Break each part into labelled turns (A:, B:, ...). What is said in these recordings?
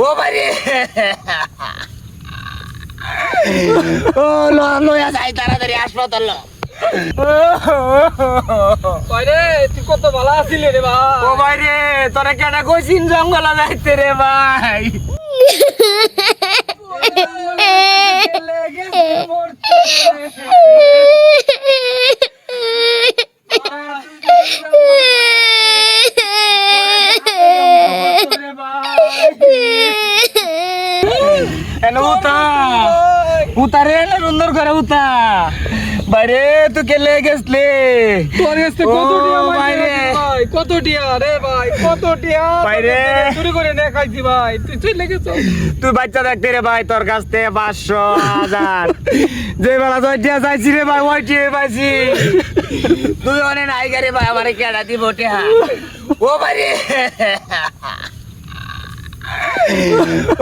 A: ও বাইরে ও লো লয়া যাই তাড়াতাড়ি হাসপাতাল লো।
B: আরে তুই কত ভালো আছিলি রে ভাই
A: ও বাইরে তোরা কেন কইছিন জঙ্গলে যাইতে রে ভাই এন উতা। উতা রে সুন্দর করে উতা। বাইরে তুই কেলে গেছলে?
B: তোর কাছে কত টিয়া
A: বাইরে।
B: কত টিয়া রে ভাই? কত টিয়া
A: বাইরে।
B: চুরি করে নে খাইছি ভাই। তুই চলে গেছ।
A: তুই বাচ্চা দেখতে রে ভাই তোর কাছ থেকে পাঁচশো হাজার। যে বেলা জয়টিয়া চাইছি রে ভাই ওইটিয়ে পাইছি। তুই অনেক নাই রে ভাই আমার কেডা দিব টেহা? ও ভাই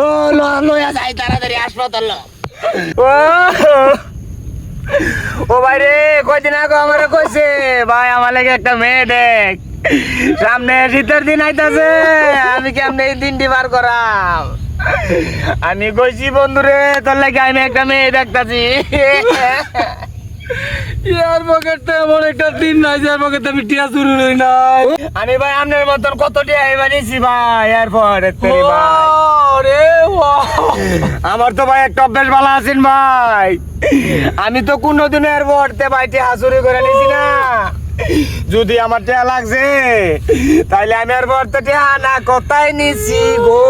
A: ও লয়া যাই ও ভাই রে কয়দিন আগে আমার কইছে, ভাই, আমার লাগে একটা মেয়ে দেখ। সামনে শীতের দিন আইতাছে, আমি কেমনে এই দিনটি বার করাম? আমি কইছি, বন্ধুরে, তোর লাগে আমি একটা মেয়ে দেখতাছি।
B: ইয়ার পকেটে এমন একটা দিন নাই যার পকেটে আমি টিয়া নাই।
A: ভাই আপনার মতন কত টিয়া বানিয়েছি ভাই এরপর আমার তো ভাই একটা অভ্যাস ভালো আছেন ভাই। আমি তো কোনো দিনের পড়তে ভাই চুরি করে নিছি না। যদি আমার টেহা লাগছে তাইলে আমি আর পড়তে টেহা না কোথায় নিছি গো।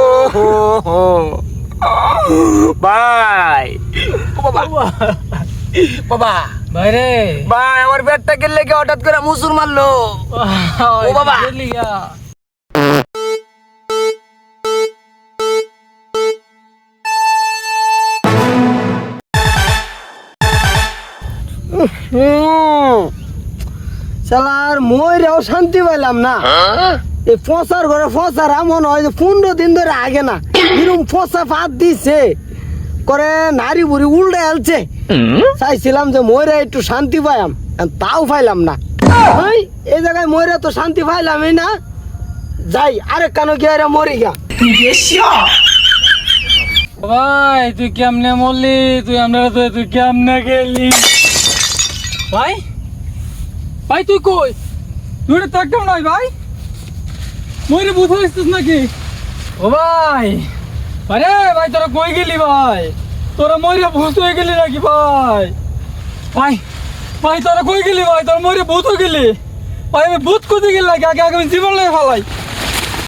A: ভাই। বাবা। বাবা।
B: ভাই রে।
A: ভাই আমার পেটটা গেলে কি হঠাৎ করে মুসুর মারলো? ও বাবা।
C: শালার ময়রাও শান্তি পাইলাম না। এই ফসার ঘরে ফসার এমন হয় যে পনেরো দিন ধরে আগে না এরকম ফসা ফাঁদ দিছে। করে নারী বুড়ি উল্টে আলছে। চাইছিলাম যে ময়রা একটু শান্তি পাইলাম তাও পাইলাম না। ওই, এই জায়গায় ময়রা তো শান্তি পাইলামই না। যাই আরেক কানো গিয়ে মরে গা
B: ভাই তুই কেমনে মরলি? তুই আমরা তো তুই কেমনে গেলি? ভাই? ভাই তুই কই? তুই এটা থাকতাম নাই ভাই? মরে বুঝতে নাকি? ও ভাই আরে ভাই তোরা কই গেলি ভাই? তোরা মরে ভূত হয়ে গেলি নাকি ভাই? ভাই ভাই, তোরা কই গেলি ভাই? তোরা মরে ভূত হয়ে গেলি? ভাই, আমি ভূত কোথায় গেলি নাকি? আগে আগে জীবন লাগে ফেলাই।